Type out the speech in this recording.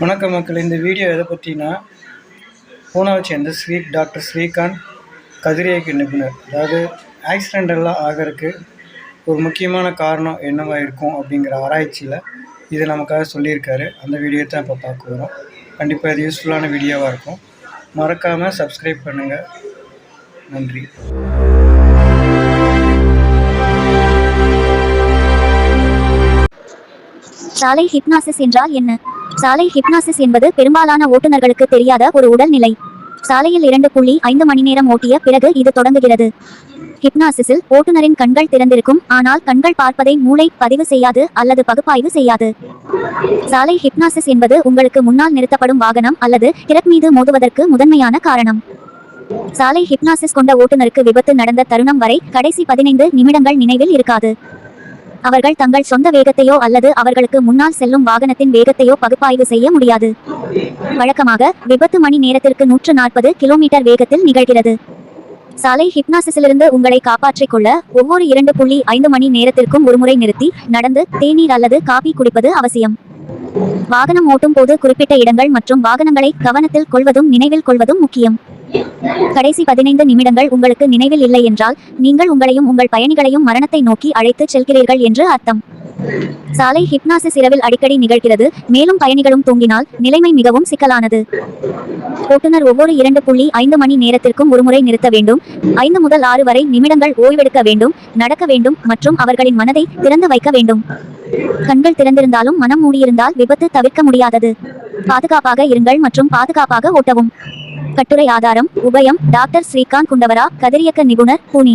வணக்கம் மக்கள் இந்த வீடியோ எதை பற்றினா பூனாவை சேர்ந்த ஸ்ரீ டாக்டர் ஸ்ரீகாந்த் கதிரியக்க நிபுணர். அதாவது ஆக்சிடெண்ட் எல்லாம் ஆகிறதுக்கு ஒரு முக்கியமான காரணம் என்னவா இருக்கும் அப்படிங்கிற ஆராய்ச்சியில் இது நமக்காக சொல்லியிருக்காரு. அந்த வீடியோ தான் இப்போ பார்க்க வரோம் கண்டிப்பாக இது யூஸ்ஃபுல்லான வீடியோவாக இருக்கும். மறக்காமல் சப்ஸ்கிரைப் பண்ணுங்கள் நன்றி. சாலை ஹிப்னாசிஸ் என்றால் என்ன? சாலை ஹிப்னாசிஸ் என்பது பெரும்பாலான ஓட்டுநர்களுக்கு தெரியாத ஒரு உடல்நிலை. சாலையில் இரண்டு புள்ளி ஐந்து மணி நேரம் ஓட்டிய பிறகு இது தொடங்குகிறது. ஹிப்னாசிஸில் ஓட்டுநரின் கண்கள் திறந்திருக்கும் ஆனால் கண்கள் பார்ப்பதை மூளை பதிவு செய்யாது அல்லது பகுப்பாய்வு செய்யாது. சாலை ஹிப்னாசிஸ் என்பது உங்களுக்கு முன்னால் நிறுத்தப்படும் வாகனம் அல்லது கிரக் மீது மோதுவதற்கு முதன்மையான காரணம். சாலை ஹிப்னாசிஸ் கொண்ட ஓட்டுநருக்கு விபத்து நடந்த தருணம் வரை கடைசி பதினைந்து நிமிடங்கள் நினைவில் இருக்காது. அவர்கள் தங்கள் சொந்த வேகத்தையோ அல்லது அவர்களுக்கு முன்னால் செல்லும் வாகனத்தின் வேகத்தையோ பகுப்பாய்வு செய்ய முடியாது. வழக்கமாக விபத்து மணி நேரத்திற்கு நூற்று நாற்பது கிலோமீட்டர் வேகத்தில் நிகழ்கிறது. சாலை ஹிப்னாசிஸிலிருந்து உங்களை காப்பாற்றிக் கொள்ள ஒவ்வொரு இரண்டு புள்ளி ஐந்து மணி நேரத்திற்கும் ஒருமுறை நிறுத்தி நடந்து தேநீர் அல்லது காபி குடிப்பது அவசியம். வாகனம் ஓட்டும் போது குறிப்பிட்ட இடங்கள் மற்றும் வாகனங்களை கவனத்தில் கொள்வதும் நினைவில் கொள்வதும் முக்கியம். கடைசி பதினைந்து நிமிடங்கள் உங்களுக்கு நினைவில் இல்லை என்றால் நீங்கள் உங்களையும் உங்கள் பயணிகளையும் மரணத்தை நோக்கி அழைத்துச் செல்கிறீர்கள் என்று அர்த்தம். சாலை ஹிப்னாசிஸ் இரவில் அடிக்கடி நிகழ்கிறது. மேலும் பயணிகளும் தூங்கினால் நிலைமை மிகவும் சிக்கலானது. ஓட்டுநர் ஒவ்வொரு இரண்டு புள்ளி ஐந்து மணி நேரத்திற்கும் ஒருமுறை நிறுத்த வேண்டும். ஐந்து முதல் ஆறு வரை நிமிடங்கள் ஓய்வெடுக்க வேண்டும் நடக்க வேண்டும் மற்றும் அவர்களின் மனதை திறந்து வைக்க வேண்டும். கண்கள் திறந்திருந்தாலும் மனம் மூடியிருந்தால் விபத்து தவிர்க்க முடியாதது. பாதுகாப்பாக இருங்கள் மற்றும் பாதுகாப்பாக ஓட்டவும். கட்டுரை ஆதாரம் உபயம் டாக்டர் ஸ்ரீகாந்த் குண்டவரா கதிரியக்க நிபுணர் பூனி.